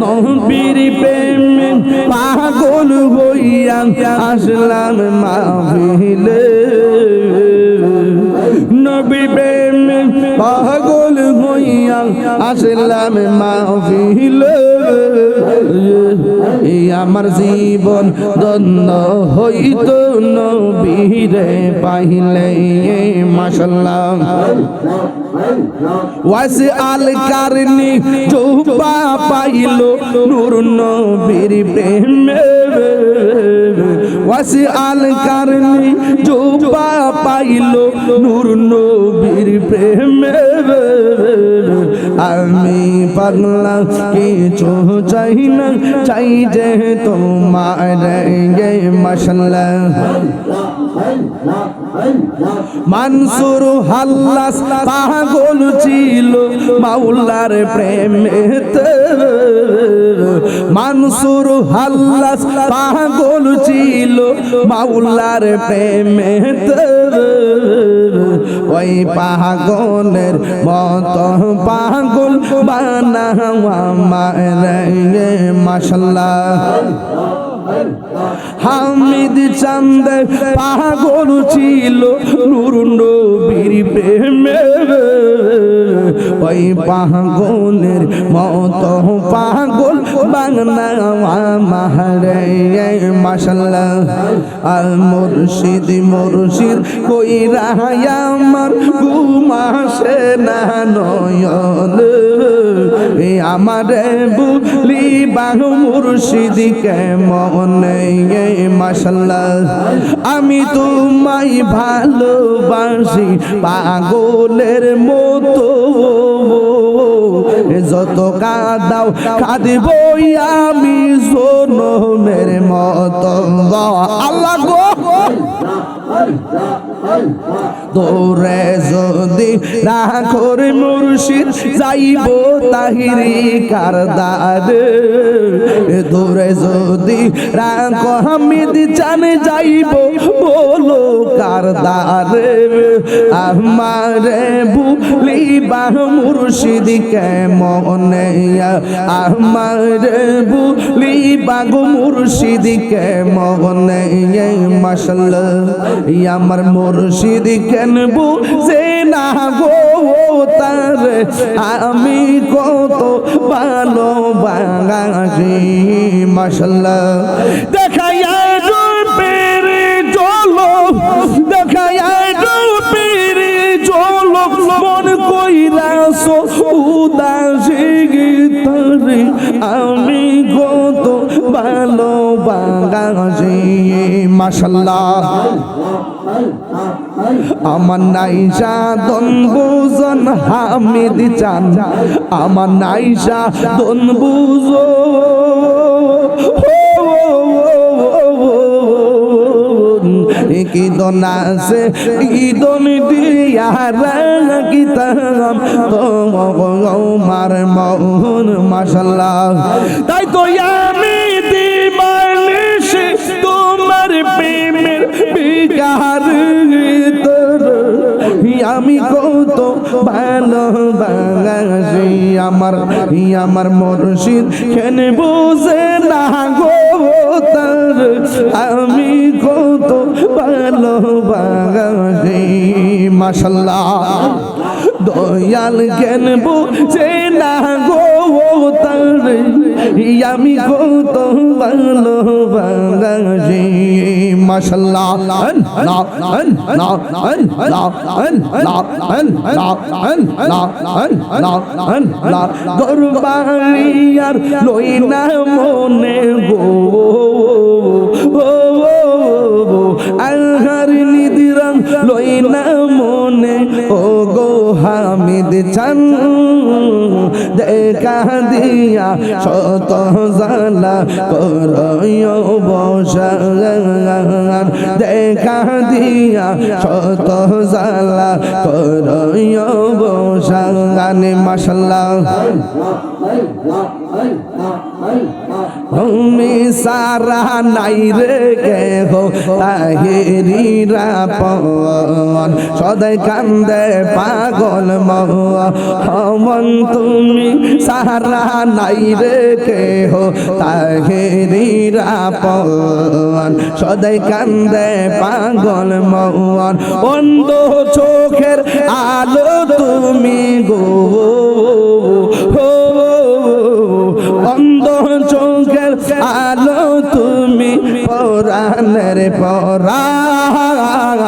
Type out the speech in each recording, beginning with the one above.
নবীর প্রেম পাগল হইয়া আসলাম মাহিলে নবী প্রেম পাগল হইয়া আসলাম মাহফিলে। এই আমার জীবন দন্ন হইত নবীরে পাইলে মাসাল্লাহ ওয়াস আল কারনি জোবা পাইল নূর নবীর প্রেমে। ওয়াস আল কারনি জোবা পাইল নূর নবীর প্রেমে আমি পাগলা কিছু চাই না চাই যে তোমার গে মশলা। মানসুর হাল্লাস পাগল ছিল মাওলার প্রেমেতে। মানসুর হাল্লাস পাগল ছিল মাওলার প্রেমেতে। ওই পাগলের মত পাগল বানাওয়া মারে মাশাল্লাহ। হামিদ চান্দ পাগল ছিল, নূর নবীর প্রেমে। ওই পাগলের মত পাগল বাংলা মাহারে মাসাল্লাহ আল মুর্শিদ মুর্শিদ কই রাহায়া আমার ঘুমাসে না নয়ন। আমারে বুলি বাহু মুর্শিদ কেমন মাসাল্লাহ আমি তোমায় ভালোবাসি, পাগলের মতো। যত কাদাও কাঁদব আমি সোনমের মতো। আল্লাহ গো। তোরে যদি রাখর মুর্শিদ যাইব তাহিরি কারদার তোরে যদি রাখ হামিদ জানে যাইব, বলো কারদার আমারে বুলি বাহ মুর্শিদ কেমন আমারে বুলি বাগ মুর্শিদ কেমন মাসাল্লাহ আমার মুর্শিদ কেন বুঝে না গো তার? আমি কত ভালো বাঙালি রূপের চলো দেখাইয়া রূপের চলো মন কইরাস উদাসী গীতারে আমি কত ভালো বাঙালি মাসাল্লাহ আমার নাইসা দন বুজন হামিদ চান। আমার নাইসা দন বুজো কি দন আছে কিদন দিয়া রাখিতাম। তোমার মন মাসাল্লাহ তাই তো আমি দিবানিসে তোমার প্রেমের বিকার আমি কত ভালো বাঙালি আমার আমার মুর্শিদ। কেন বুঝে না গো আমি কত ভালোবাসি বাঙালি মাসাল্লাহ দয়াল কেন বুঝে না গো আমি কত ভালো বাঙালি মাসাল্লাহ না না দরবারিয়ার লই না মনে গো আহার নিদিরাম লই না মনে ও গো হামিদ চান দেখা দিয়া শত জালা করয় বসার। দেখা দিয়া শত জালা করয় বসার। মাসাল্লাহ তুমি সারা নাই রে কে হো তাহেরিরা পন সদাই কান্দে পাগল মন তুমি সাহারা নাই রে কেহ তাহেরিরা পন সদাই কান্দে পাগল মন অন্ধ চোখের আলো তুমি গো। আলো তুমি পরাণের পরাণ,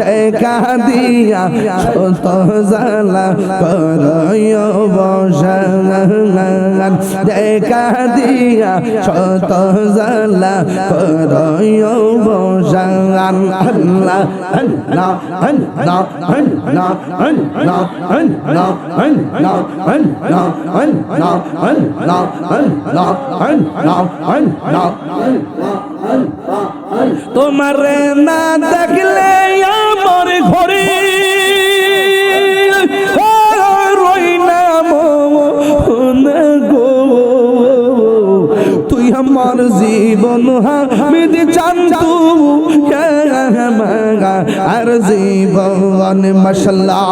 দেখা দিয়া শত জালা করয় বসান, দেখা দিয়া শত জালা করয় বসান। তোমার না দেখলে আমার ঘরে জীবন হা জীবন মশলা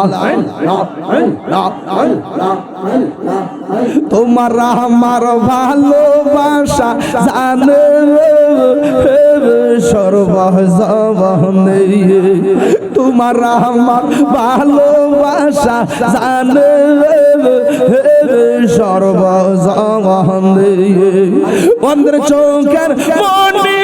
তোমার আমার ভালোবাসা জানে সর্বজবনে। তোমার আমার ভালোবাসা জানে সর্বজবনে। অন্ধ্র চৌকের মনি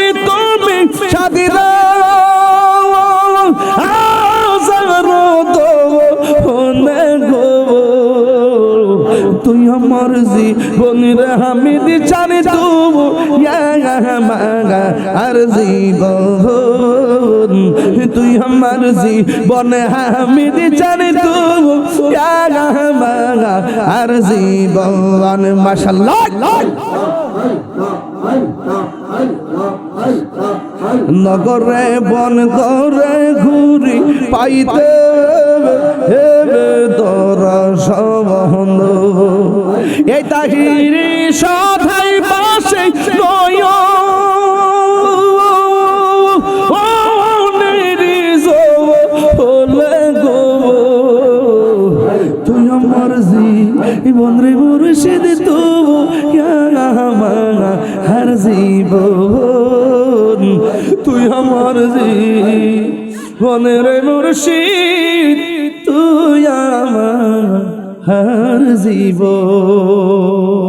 আর জীবন। তুই আমার জীবন, হামিদ জানি মাগা আর জীবন। মাশাল্লাহ নগরে বন করে ঘুরি পাইতে হেবে তোর সবন্ধ এই তাহিরি সধাই পাশে নয় জীবন। তুই আমার জীবনের মুর্শিদ তুই আমার জীবন।